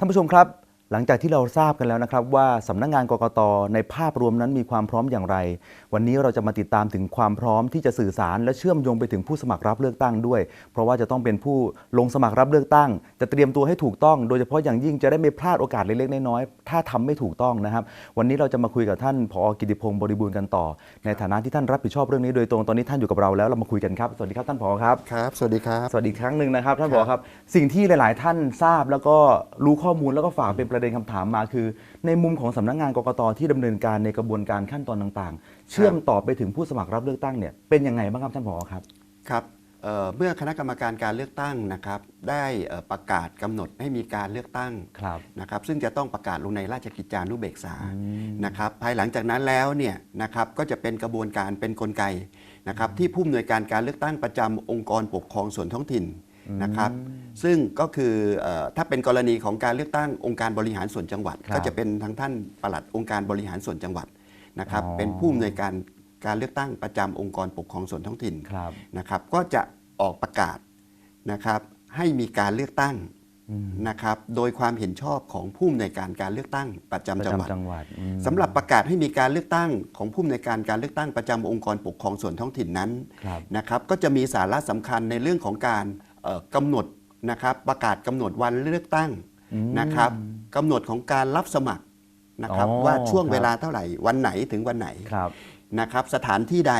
ท่านผู้ชมครับ หลังจากที่เราทราบกันแล้วนะครับว่าสำนักงานกกตในภาพรวมนั้นมีความพร้อมอย่างไร วันนี้เราจะมาติดตามถึงความพร้อมที่จะสื่อสาร และเชื่อมโยงไปถึงผู้สมัครรับเลือกตั้งด้วย เพราะว่าจะต้องเป็นผู้ลงสมัครรับเลือกตั้ง จะเตรียมตัวให้ถูกต้อง โดยเฉพาะอย่างยิ่งจะได้ไม่พลาดโอกาสเล็กๆน้อยๆถ้าทำไม่ถูกต้องนะครับ วันนี้เราจะมาคุยกับท่านผอกิติพงศ์บริบูรณ์กันต่อ ในฐานะที่ท่านรับผิดชอบเรื่องนี้โดยตรงตอนนี้ท่านอยู่กับเราแล้วเรามาคุยกันครับสวัสดีครับท่านผอครับครับสวัสดีครับสวัสดีอีกครั้งหนึ่งนะครับท่านผอครับ สิ่งที่หลาย ๆ ท่านทราบแล้วก็รู้ข้อมูลแล้วก็ฝากเป็นประเด็นคำถามมาคือ ในมุมของสำนักงานกกตที่ดำเนินการในกระบวนการขั้นตอนต่างๆ เชื่อมต่อไปถึงผู้สมัครรับเลือกตั้งเนี่ยเป็นยังไงบ้างครับท่านผอครับครับเอ่อเมื่อคณะกรรมการการเลือกตั้งนะครับได้เอ่อประกาศกำหนดให้มีการเลือกตั้งครับนะครับซึ่งจะต้องประกาศลงในราชกิจจานุเบกษานะครับภายหลังจากนั้นแล้วเนี่ยนะครับก็จะเป็นกระบวนการเป็นกลไกนะครับที่ผู้อำนวยการการเลือกตั้งประจำองค์กรปกครองส่วนท้องถิ่น นะครับซึ่งก็คือเอ่อถ้าเป็นกรณีของการเลือกตั้งองค์การบริหารส่วนจังหวัดครับก็จะเป็นทางท่านปลัดองค์การบริหารส่วนจังหวัดนะครับอ๋อเป็นผู้อำนวยการการเลือกตั้งประจำองค์กรปกครองส่วนท้องถิ่นครับนะครับก็จะออกประกาศนะครับให้มีการเลือกตั้งอืมนะครับโดยความเห็นชอบของผู้อำนวยการการเลือกตั้งประประจำจังหวัดจำจังหวัดอืมสำหรับประกาศให้มีการเลือกตั้งของผู้อำนวยการการเลือกตั้งประจำองค์กรปกครองส่วนท้องถิ่นนั้นครับนะครับก็จะมีสาระสำคัญในเรื่องของการเอ่อ กำหนดนะครับประกาศกำหนดวันเลือกตั้งอืมนะครับกำหนดของการรับสมัครนะครับอ๋อว่าช่วงครับเวลาเท่าไหร่วันไหนถึงวันไหนครับนะครับสถานที่ใด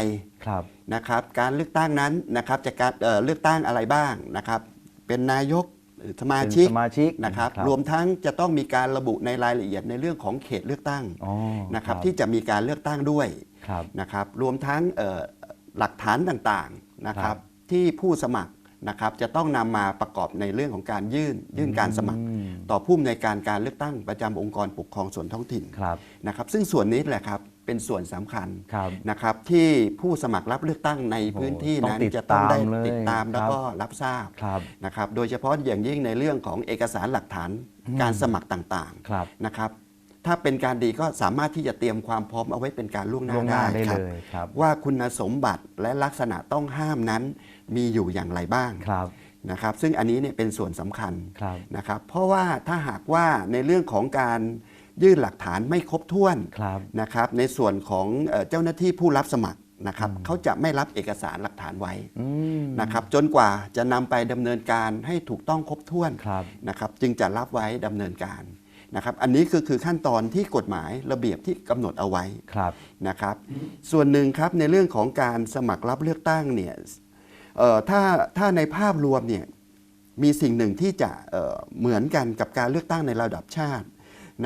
ครับนะครับการเลือกตั้งนั้นนะครับจะการเอ่อเลือกตั้งอะไรบ้างนะครับเป็นนายกหรือสมาเป็นชิกสมาชิกนะครับรวมทั้งจะต้องมีการระบุในรายละเอียดในเรื่องของเขตเลือกตั้งอ๋อนะครับที่จะมีการเลือกตั้งด้วย ครับ นะครับรวมทั้งเอ่อหลักฐานต่างๆนะคครัรับบที่ผู้สมัคร นะครับจะต้องนำมาประกอบในเรื่องของการยื่นยื่นการสมัครอืมต่อผู้อำนวยการการเลือกตั้งประจำองค์กรปกครองส่วนท้องถิ่นครับนะครับซึ่งส่วนนี้แหละครับเป็นส่วนสำคัญครับนะครับที่ผู้สมัครรับเลือกตั้งในพื้นที่ต้องนั้นติดจะต้องได้ตามเลยติดตามแล้วครับก็รับทราบครับนะครับโดยเฉพาะอย่างยิ่งในเรื่องของเอกสารหลักฐานการสมัครต่างครับๆนะครับ ถ้าเป็นการดีก็สามารถที่จะเตรียมความพร้อมเอาไว้เป็นการล่วงหน้าล่วงหน้าได้ครัเลบยครับว่าคุณสมบัติและลักษณะต้องห้ามนั้นมีอยู่อย่างไรบ้างครับนะครับ ซึ่งอันนี้เนี่ยเป็นส่วนสำคัญครับนะครับเพราะว่าถ้าหากว่าในเรื่องของการยื่นหลักฐานไม่ครบถ้วน ครับ นะครับในส่วนของเอ่อเจ้าหน้าที่ผู้รับสมัครนะครับเขาจะไม่รับเอกสารหลักฐานไว้อืมนะครับจนกว่าจะนำไปดำเนินการให้ถูกต้องครบถ้วนครับ นะครับจึงจะรับไว้ดำเนินการ นะครับอันนี้คือคือขั้นตอนที่กฎหมายระเบียบที่กำหนดเอาไว้ครับนะครับ ส่วนหนึ่งครับในเรื่องของการสมัครรับเลือกตั้งเนี่ยเอ่อถ้าถ้าในภาพรวมเนี่ยมีสิ่งหนึ่งที่จะเอ่อเหมือนกันกับการเลือกตั้งในระดับชาติ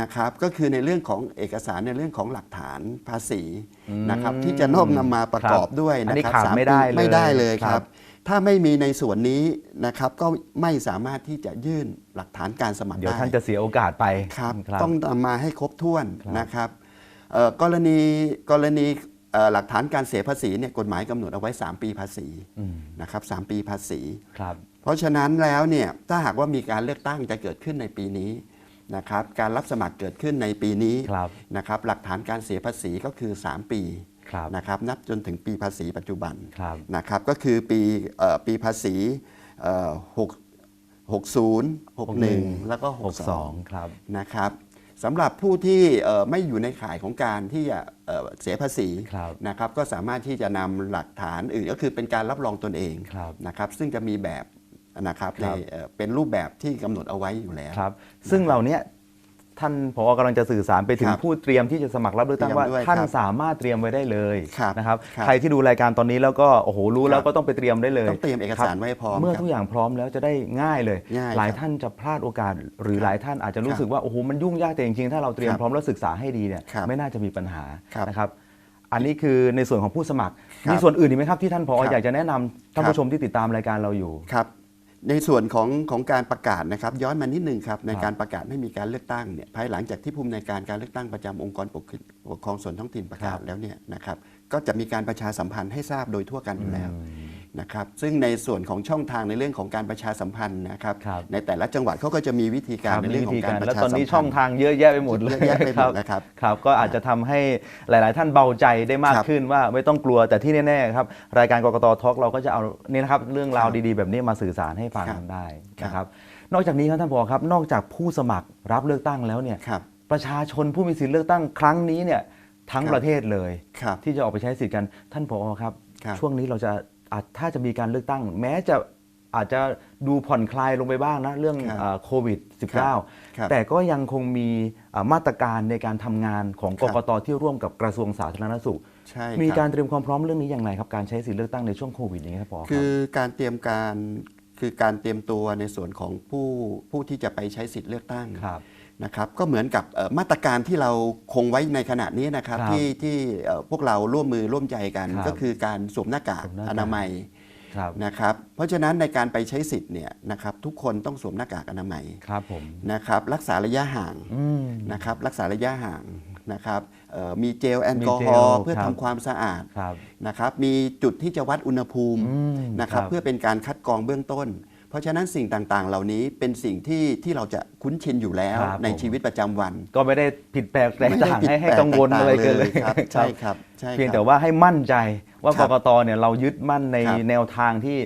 นะครับก็คือในเรื่องของเอกสารในเรื่องของหลักฐานภาษีนะครับอืมที่จะนอกนำมาประกอบด้วยอันนะนี้ครับขาดสามไม่ปีได้เลยไม่ได้เลยคครัรับบ ถ้าไม่มีในส่วนนี้นะครับก็ไม่สามารถที่จะยื่นหลักฐานการสมัครเดี๋ยวได้ท่านจะเสียโอกาสไปครับครับต้องนำมาให้ครบถ้วนครับนะครับเอ่อกรณีกรณีเอ่อหลักฐานการเสียภาษีเนี่ยกฎหมายกำหนดเอาไว้ 3 ปีภาษีอืมนะครับสปีภาษีครับเพราะฉะนั้นแล้วเนี่ยถ้าหากว่ามีการเลือกตั้งจะเกิดขึ้นในปีนี้นะครับการรับสมัครเกิดขึ้นในปีนี้ครับนะครับหลักฐานการเสียภาษีก็คือ 3 ปีครับ นะครับนับจนถึงปีภาษีปัจจุบันครับนะครับก็คือปีเอ่อปีภาษีเอ่อ6 60 61 แล้วก็ 62ครับนะครับสำหรับผู้ที่เอ่อไม่อยู่ในข่ายของการที่จะเอ่อเสียภาษีครับนะครับก็สามารถที่จะนำหลักฐานอื่นก็คือเป็นการรับรองตนเองครับนะครับซึ่งจะมีแบบนะครับคในรับเอ่อเป็นรูปแบบที่กำหนดเอาไว้อยู่แล้วครับ ซึ่งเหล่านี้ ท่านผอกำลังจะสื่อสารไปถึงครับผู้เตรียมที่จะสมัครรับเลือกตั้งเตรียมว่าด้วยท่านครับสามารถเตรียมไว้ได้เลยครับนะครับครับใครที่ดูรายการตอนนี้แล้วก็โอ้โหรู้แล้วครับก็ต้องไปเตรียมได้เลยต้องเตรียมเอกสารไว้ให้พร้อมเมื่อครับทุกอย่างพร้อมแล้วจะได้ง่ายเลย ง่ายหลายครับท่านจะพลาดโอกาส หรือครับหลายท่านอาจจะรู้ครับสึกว่าโอ้โหมันยุ่งยากแต่จริงๆถ้าเราเตรียมครับพร้อมแล้วศึกษาให้ดีเนี่ยครับไม่น่าจะมีปัญหาครับนะครับ อันนี้คือในส่วนของผู้สมัครครับมีส่วนอื่นอีกไหมครับที่ท่านผอครับ อยากจะแนะนำท่านครับผู้ชมที่ติดตามรายการเราอยู่ ครับ ในส่วนของของการประกาศนะครับย้อนมานิดนึงครับในครับการประกาศให้มีการเลือกตั้งเนี่ยภายหลังจากที่ผู้อำนวยการการเลือกตั้งประจำองค์กรปกปกครองส่วนท้องถิ่นประกาศแล้วเนี่ยนะครับก็จะมีการประชาสัมพันธ์ให้ทราบโดยทั่วกันอยู่แล้ว นะครับซึ่งในส่วนของช่องทางในเรื่องของการประชาสัมพันธ์นะครับครับ ในแต่ละจังหวัดเขาก็จะมีวิธีการในเรื่องของการประแล้วชาตอนสัมนี้พัช่อนงธ์ทางเยอะแยะไปหมดเลยเยอะแยะไปหมดนะครับครับก็อาจจะทำให้หลาย ๆ ท่านเบาใจได้มากครับขึ้นว่าไม่ต้องกลัวแต่ที่แน่ ๆ ครับ รายการกกตทอล์กเราก็จะเอานี่นะครับเรื่องราวครับดี ๆ แบบนี้มาสื่อสารให้ฟังครับ ได้ครับนะครับนอกจากนี้ครับท่านผอครับ นอกจากผู้สมัครรับเลือกตั้งแล้วเนี่ยครับ ประชาชนผู้มีสิทธิเลือกตั้งครั้งนี้เนี่ยทั้งครับ ประเทศเลย ครับ ที่จะออกไปใช้สิทธิ์กันท่านผอครับ ครับ ช่วงนี้เราจะอาจ ถ้าจะมีการเลือกตั้ง แม้จะอาจจะดูผ่อนคลายลงไปบ้างนะ เรื่องครับอ่าโควิดครับ -19 แต่ก็ยังคงมีอ่ามาตรการในการทำงานของคกรับกตที่ร่วมกับกระทรวงสาธารณสุขใช่มีคบการเตรียมความพร้อมเรื่องนี้อย่างไรครับการใช้สิทธิเลือกตั้งในช่วงโควิดอย่างนี้ครับผอครับคือการเตรียมการคือการเตรียมตัวในส่วนของผู้ผู้ที่จะไปใช้สิทธิ์เลือกตั้งครับ นะครับก็เหมือนกับเอ่อมาตรการที่เราคงไว้ในขณะนี้นะครับครับที่ที่เอ่อพวกเราร่วมมือร่วมใจกันครับก็คือการสวมหน้ากากสวมหน้ากากอนามัยครับนะครับเพราะฉะนั้นในการไปใช้สิทธิ์เนี่ยนะครับทุกคนต้องสวมหน้ากากอนามัยครับผมนะครับรักษาระยะห่างอืมนะครับรักษาระยะห่างนะครับเอ่อมีเจลแอลกอมีเจฮอลล์เพื่อครับทำความสะอาดครับนะครับมีจุดที่จะวัดอุณหภูมิอืมนะครับครับเพื่อเป็นการคัดกรองเบื้องต้นเพ ราะฉะนั้นสิ่งต่างๆ เหล่านี้เป็นสิ่งที่ที่เราจะคุ้นชินอยู่แล้วครับในผม ชีวิตประจำวัน ก็ไม่ได้ผิดแปลกแตกต่างไม่ได้ให้ให้ผิดแปลกังวลแตอะไรเกินเลเลยครับใช่ครับใช่เพียงครับแต่ว่าให้มั่นใจว่าคกรับกตเนี่ยเรายึดมั่นในครับแนวทางที่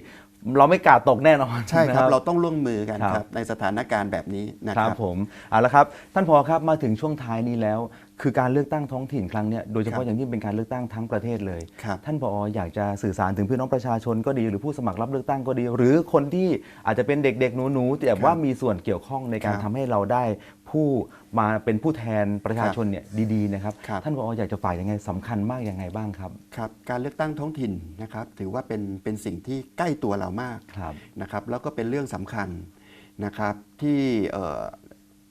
เราไม่กาดตกแน่นอนใช่ครับ นะ เราต้องร่วมมือกันครับครับในสถานการณ์แบบนี้นะคครัรับ บผมเอาละครับ ท่านพอครับมาถึงช่วงท้ายนี้แล้ว คือการเลือกตั้งท้องถิ่นครั้งเนี้ยโดยเฉครัพาะบ อย่างยิ่งเป็นการเลือกตั้งทั้งประเทศเลย ครับ ท่านผออยากจะสื่อสารถึงพี่น้องประชาชนก็ดีหรือผู้สมัครรับเลือกตั้งก็ดี หรือคนที่อาจจะเป็นเด็กๆ หนูๆแต่ว่ามีส่วนเกี่ยวข้องในการครับ ทำให้เราได้ ผู้มาเป็นผู้แทนประชาครับชนเนี่ยดีๆนะครับ ครับ ท่านผออยากจะฝ่ายยังไงสำคัญมากยังไงบ้างครับ ครับการเลือกตั้งท้องถิ่นนะครับถือว่าเป็นเป็นสิ่งที่ใกล้ตัวเรามากครับ นะครับแล้วก็เป็นเรื่องสำคัญนะครับที่เอ่อ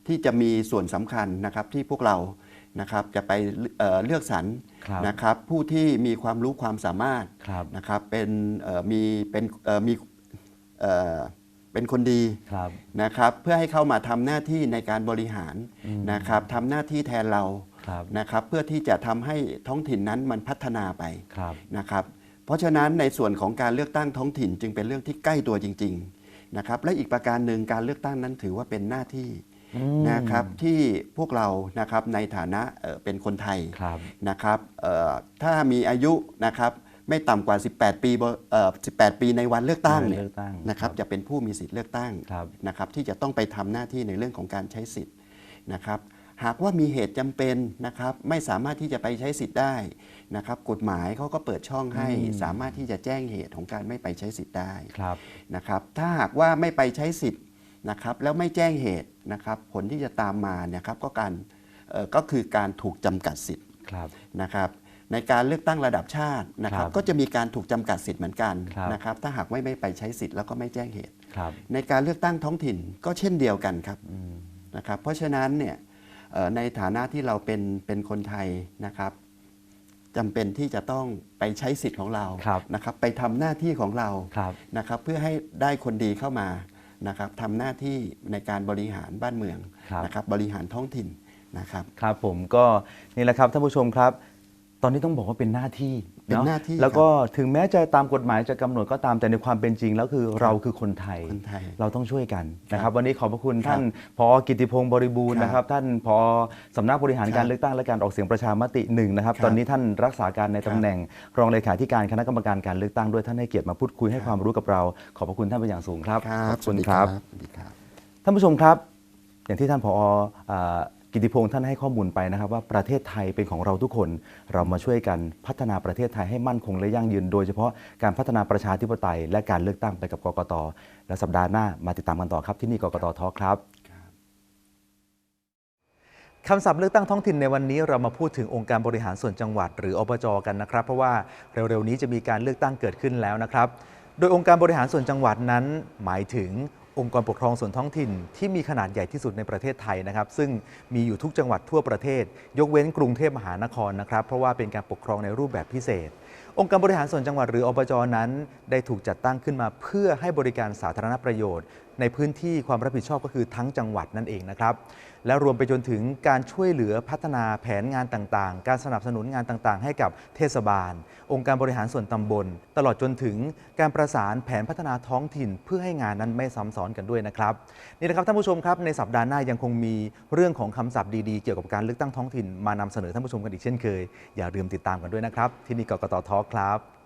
ที่จะมีส่วนสำคัญนะครับที่พวกเรานะครับจะไปเอ่อเลือกสรรครับ นะครับผู้ที่มีความรู้ความสามารถ ครับ นะครับเป็นเอ่อมีเป็นเอ่อมีเอ่อ เป็นคนดีครับนะครับ เพื่อให้เข้ามาทำหน้าที่ในการบริหารนะครับทำหน้าที่แทนเราครับนะครับ เพื่อที่จะทำให้ท้องถิ่นนั้นมันพัฒนาไปครับนะครับ เพราะฉะนั้นในส่วนของการเลือกตั้งท้องถิ่นจึงเป็นเรื่องที่ใกล้ตัวจริง ๆนะครับ และอีกประการหนึ่งการเลือกตั้งนั้นถือว่าเป็นหน้าที่อืมนะครับที่พวกเรานะครับในฐานะเอ่อเป็นคนไทยครับนะครับเอ่อถ้ามีอายุนะครับ ไม่ต่ำกว่า 18 ปีบเอ่อ18 ปีในวันเลือกตั้งเนี่ยเลือกตั้งนะครับจะเป็นผู้มีสิทธิ์เลือกตั้งครับ นะครับที่จะต้องไปทำหน้าที่ในเรื่องของการใช้สิทธิ์นะครับหากว่ามีเหตุจำเป็นนะครับไม่สามารถที่จะไปใช้สิทธิ์ได้นะครับกฎหมายเขาก็เปิดช่องให้สามารถที่จะแจ้งเหตุของการไม่ไปใช้สิทธิ์ได้ ครับ นะครับถ้าหากว่าไม่ไปใช้สิทธิ์นะครับแล้วไม่แจ้งเหตุนะครับผลที่จะตามมาเนี่ยครับก็การเอ่อก็คือการถูกจำกัดสิทธิ์ครับ นะครับ ในการเลือกตั้งระดับชาตินะครับครับก็จะมีการถูกจำกัดสิทธิ์เหมือนกันครับนะครับ ถ้าหากไม่ไม่ไปใช้สิทธิ์แล้วก็ไม่แจ้งเหตุครับในการเลือกตั้งท้องถิ่นก็เช่นเดียวกันครับนะครับ เพราะฉะนั้นเนี่ยเอ่อในฐานะที่เราเป็นเป็นคนไทยนะครับจำเป็นที่จะต้องไปใช้สิทธิ์ของเราครับนะครับ ไปทำหน้าที่ของเราครับนะครับ เพื่อให้ได้คนดีเข้ามานะครับทำหน้าที่ในการบริหารบ้านเมืองครับนะครับ บริหารท้องถิ่นนะครับ ครับผมก็นี่แหละครับท่านผู้ชมครับ ตอนนี้ต้องบอกว่าเป็นหน้าที่เป็นอะหน้าที่แล้วก็ถึงแม้จะตามกฎหมายจะกำหนดก็ตามแต่ในความเป็นจริงแล้วคือเราคือคนไทยคนไทยเราต้องช่วยกันนะคครัรับบวันนี้ขอบพระคุณครับท่านพอกิติพงศ์บริบูรณ์ครับนะครับ ท่านพอสำนักบริหารครับการเลือกตั้งและการออกเสียงประชามติหนึ่งนะครับครับตอนนี้ท่านรักษาการในครัตำบแหน่ง รองเลขาธิการคณะกรรมการการเลือกตั้งด้วยท่านให้เกียรติมาพูดคุยให้ความรู้กับเรา ขอบพระคุณท่านเป็นอย่างสูงครับครับขอบคุณสวัสดีครับสวัสดีครับท่านผู้ชมครับ อย่างที่ท่านผออ่า กิติพงศ์ท่านให้ข้อมูลไปนะครับว่าประเทศไทยเป็นของเราทุกคน เรามาช่วยกันพัฒนาประเทศไทยให้มั่นคงและยั่งยืน โดยเฉพาะการพัฒนาประชาธิปไตย และการเลือกตั้งไปกับกกต และสัปดาห์หน้ามาติดตามกันต่อครับที่นี่กกตทอครับคำศัพท์เลือกตั้งท้องถิ่นในวันนี้เรามาพูดถึงองค์การบริหารส่วนจังหวัด หรืออบจกันนะครับ เพราะว่าเร็วๆนี้จะมีการเลือกตั้งเกิดขึ้นแล้วนะครับ โดยองค์การบริหารส่วนจังหวัดนั้น หมายถึง องค์กรปกครองส่วนท้องถิ่นที่มีขนาดใหญ่ที่สุดในประเทศไทยนะครับ ซึ่งมีอยู่ทุกจังหวัดทั่วประเทศ ยกเว้นกรุงเทพมหานครนะครับ เพราะว่าเป็นการปกครองในรูปแบบพิเศษ องค์การบริหารส่วนจังหวัดหรืออบจนั้น ได้ถูกจัดตั้งขึ้นมาเพื่อให้บริการสาธารณประโยชน์ ในพื้นที่ความรับผิดชอบก็คือทั้งจังหวัดนั่นเองนะครับ และรวมไปจนถึงการช่วยเหลือพัฒนาแผนงานต่างๆ การสนับสนุนงานต่างๆ ให้กับเทศบาล องค์การบริหารส่วนตำบล ตลอดจนถึงการประสานแผนพัฒนาท้องถิ่น เพื่อให้งานนั้นไม่ซ้ำซ้อนกันด้วยนะครับนี่นะครับท่านผู้ชมครับในสัปดาห์หน้ายังคงมีเรื่องของคำศัพท์ดีๆ เกี่ยวกับการเลือกตั้งท้องถิ่น มานำเสนอท่านผู้ชมกันอีกเช่นเคย อย่าลืมติดตามกันด้วยนะครับ ที่นี่กกตทอครับ